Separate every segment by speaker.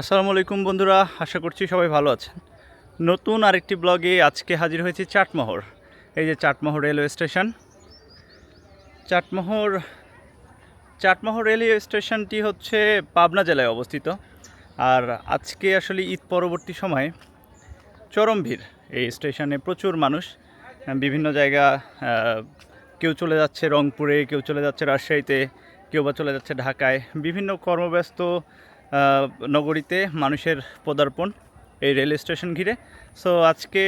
Speaker 1: আসসালামু আলাইকুম বন্ধুরা, আশা করছি সবাই ভালো আছেন। নতুন আরেকটি ব্লগে আজকে হাজির হয়েছি চাটমোহর। এই যে Chatmohar railway station. Chatmohar Chatmohar railway স্টেশনটি হচ্ছে পাবনা জেলায় অবস্থিত। আর আজকে আসলে ঈদ পরবর্তী সময়ে চরম ভিড়। এই স্টেশনে প্রচুর মানুষ, বিভিন্ন জায়গা কেউ চলে যাচ্ছে রংপুরে, কেউ চলে যাচ্ছে রাজশাহীতে, কেউ বা চলে যাচ্ছে ঢাকায়। বিভিন্ন কর্মব্যস্ত নগরীতে মানুষের পদার্পণ এই রেল স্টেশন ঘিরে। সো আজকে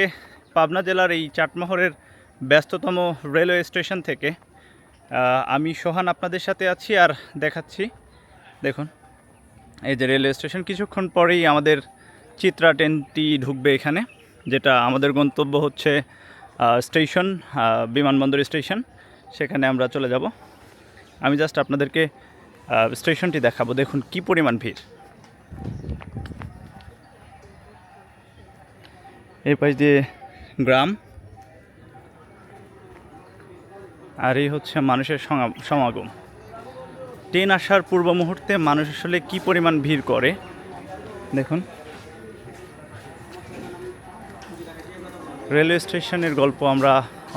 Speaker 1: পাবনা জেলার এই চাটমোহরের ব্যস্ততম রেলওয়ে স্টেশন থেকে আমি সোহান আপনাদের সাথে আছি আর দেখাচ্ছি। দেখুন, এই যে রেলওয়ে স্টেশন কিছুক্ষণ পরেই আমাদের চিত্রা ট্রেনটি ঢুকবে এখানে, যেটা আমাদের গন্তব্য হচ্ছে স্টেশন বিমানবন্দর স্টেশন। সেখানে আমরা চলে যাব। আমি জাস্ট আপনাদেরকে স্টেশনটি দেখাবো। দেখুন কি পরিমাণ ভিড়। এই পাশ দিয়ে গ্রাম। আর এই হচ্ছে মানুষের সমাগম। ট্রেন আসার পূর্ব মুহূর্তে মানুষ আসলে কি পরিমাণ ভিড় করে? দেখুন। রেলওয়ে স্টেশনের গল্প আমরা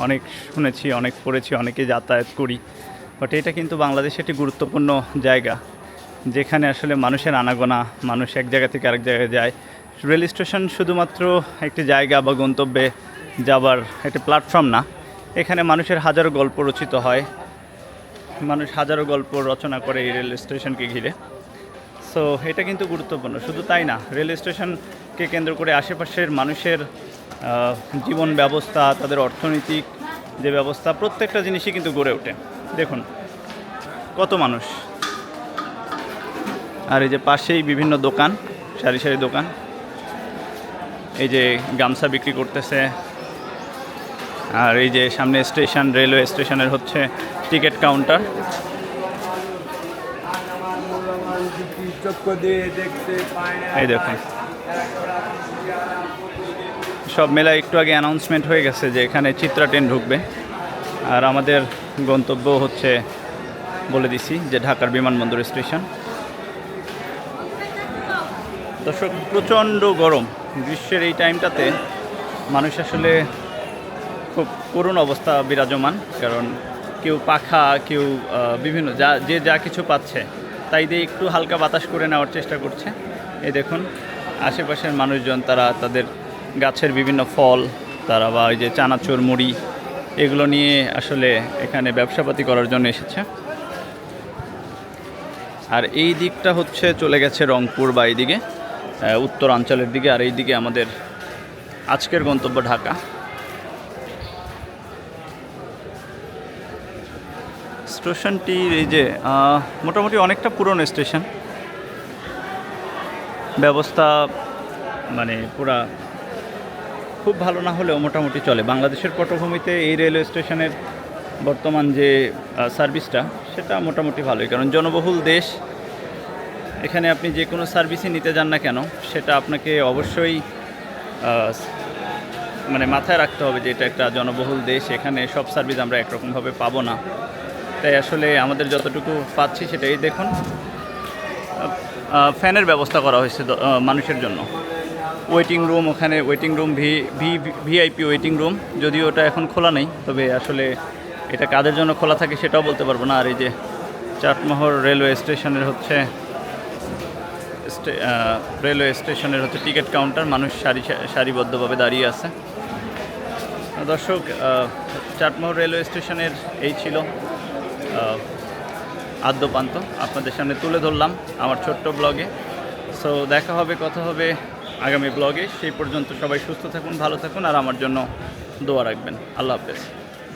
Speaker 1: অনেক শুনেছি, অনেক পড়েছি, অনেকে যাতায়াত করি। বাট এটা কিন্তু বাংলাদেশে একটি গুরুত্বপূর্ণ জায়গা, যেখানে আসলে মানুষের আনাগোনা, মানুষ এক জায়গা থেকে আরেক জায়গায় যায়। রেল স্টেশন শুধুমাত্র একটি জায়গা বা গন্তব্যে যাবার একটি প্ল্যাটফর্ম না, এখানে মানুষের হাজারো গল্প রচিত হয়। মানুষ হাজারো গল্প রচনা করে এই রেল স্টেশনকে ঘিরে। সো এটা কিন্তু গুরুত্বপূর্ণ। শুধু তাই না, রেল স্টেশনকে কেন্দ্র করে আশেপাশের মানুষের জীবন ব্যবস্থা, তাদের অর্থনৈতিক যে ব্যবস্থা, প্রত্যেকটা জিনিসই কিন্তু গড়ে ওঠে। দেখুন, কত মানুষ। আর এই যে পাশেই বিভিন্ন দোকান, সারি সারি দোকান। এই যে গামছা বিক্রি করতেছে। আর এই যে সামনে স্টেশন, রেলওয়ে স্টেশনের হচ্ছে টিকিট কাউন্টার। এই দেখুন। সব মেলা একটু আগে অ্যানাউন্সমেন্ট হয়ে গেছে যে এখানে চিত্রা ট্রেন ঢুকবে। আর আমাদের গন্তব্য হচ্ছে বলে দিছি যে ঢাকার বিমানবন্দর স্টেশন। দর্শক, প্রচণ্ড গরম। গ্রীষ্মের এই টাইমটাতে মানুষ আসলে খুব করুণ অবস্থা বিরাজমান, কারণ কেউ পাখা, কেউ বিভিন্ন যা, যে যা কিছু পাচ্ছে, তাই দিয়ে একটু হালকা বাতাস করে নেওয়ার চেষ্টা করছে। এই দেখুন, আশেপাশের মানুষজন তারা তাদের গাছের বিভিন্ন ফল, তারা বা ওই যে চানাচুর মুড়ি এগুলো নিয়ে আসলে এখানে ব্যবসাপাতি করার জন্য এসেছে। আর এই দিকটা হচ্ছে চলে গেছে রংপুর বা এইদিকে উত্তরাঞ্চলের দিকে, আর এই দিকে আমাদের আজকের গন্তব্য ঢাকা। স্টেশনটির এই যে মোটামুটি অনেকটা পুরনো স্টেশন। ব্যবস্থা মানে পুরা খুব ভালো না হলেও মোটামুটি চলে। বাংলাদেশের পটভূমিতে এই রেলওয়ে স্টেশনের বর্তমান যে সার্ভিসটা, সেটা মোটামুটি ভালোই। কারণ জনবহুল দেশ, এখানে আপনি যে কোনো সার্ভিসই নিতে যান না কেন, সেটা আপনাকে অবশ্যই মানে মাথায় রাখতে হবে যে এটা একটা জনবহুল দেশ, এখানে সব সার্ভিস আমরা একরকমভাবে পাবো না। তাই আসলে আমাদের যতটুকু পাচ্ছি সেটাই দেখুন। ফ্যানের ব্যবস্থা করা হয়েছে মানুষের জন্য। ওয়েটিং রুম ওখানে waiting room V V VIP waiting room যদিও ওটা এখন খোলা নেই, তবে আসলে এটা কাদের জন্য খোলা থাকে সেটাও বলতে পারব না। আর এই যে চাটমোহর রেলওয়ে স্টেশনের হচ্ছে রেলওয়ে স্টেশনের হচ্ছে টিকিট কাউন্টার মানুষ সারি সারিবদ্ধভাবে দাঁড়িয়ে আছে। দর্শক চাটমোহর রেলওয়ে স্টেশনের এই ছিল আদ্যপান্ত। আপনাদের সামনে তুলে ধরলাম আমার ছোট্ট ব্লগে সো দেখা হবে, কথা হবে আগামী ব্লগে সেই পর্যন্ত সবাই সুস্থ থাকুন, ভালো থাকুন, আর আমার জন্য দোয়া রাখবেন। আল্লাহ হাফেজ।